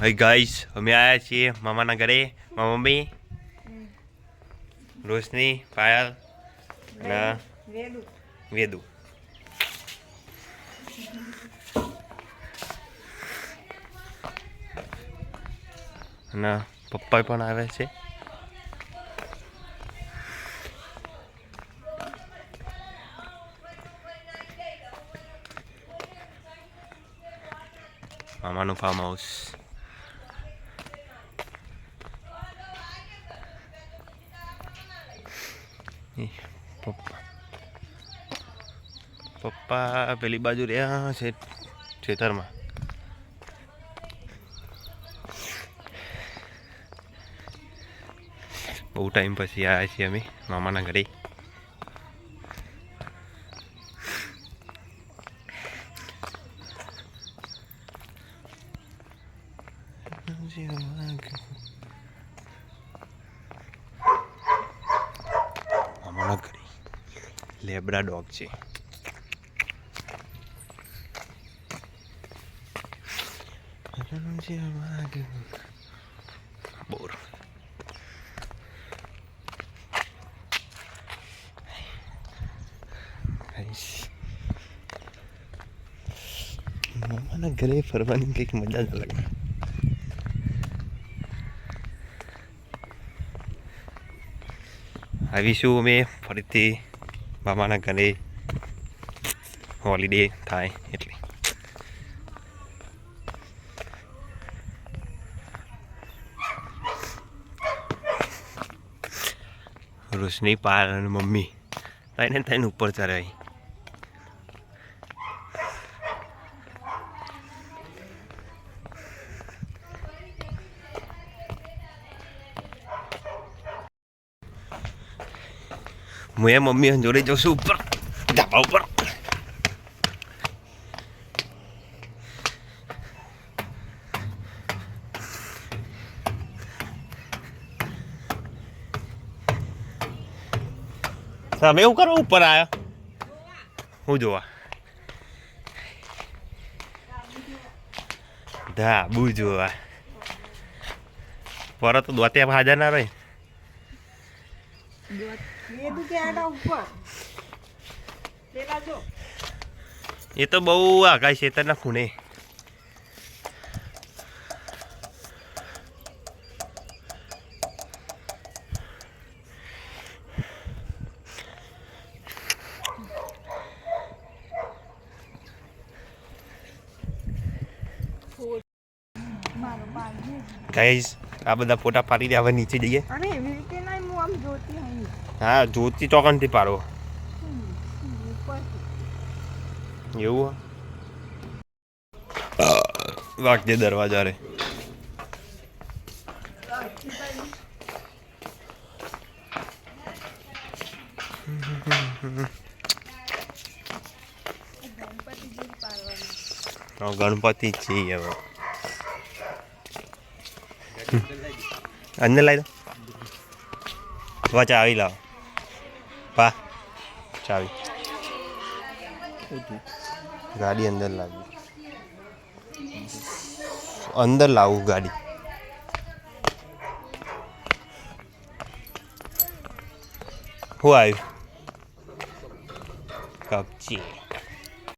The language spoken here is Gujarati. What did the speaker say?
હાય ગાઈસ અમે આવ્યા છીએ મામાના ઘરે. મારા મમ્મી રોશની પાયલ અને વેદુ. અને પપ્પા પણ આવે છે. મામાનું ફાર્મ હાઉસ એ પપ્પા પપ્પા પેલી બાજુ રહ્યા છે ખેતરમાં બહુ ટાઈમ પછી આવ્યા છીએ અમે મામાના ઘરે મામાના ઘરે લેબ્રા ડોગ છે. બોર. મામાના ઘરે ફરવાની કંઈક મજા જ અલગ આવીશું અમે ફરીથી મામાના ઘરે. હોલિડે થાય એટલે. રોશની પાર અને મમ્મી. ત્રણે ત્રણ ઉપર ચડાવી હું એ મમ્મી જોડે છું ઉપર ધાબા ઉપર તમે એવું કરો ઉપર આવ્યો હું જોવા ધાબુ જોવા પર તો દોત્યા હાજર ના રહે એ તો બહુ આગાઈ ખેતરના ખૂણે મારો બાજુ ગાઈઝ આ બધા ફોટા પાડી દે હવે નીચે જઈએ. હા જોતી ચોકનથી પાડો. એવું? વાગજે દરવાજા રે. ગણપતિ છીએ હવે. અંદર લાવી દો. વા ચાવી લાવો. પા ચાવી. ગાડી અંદર લાવી. અંદર લાવું ગાડી. શું આવ્યું? કપચી.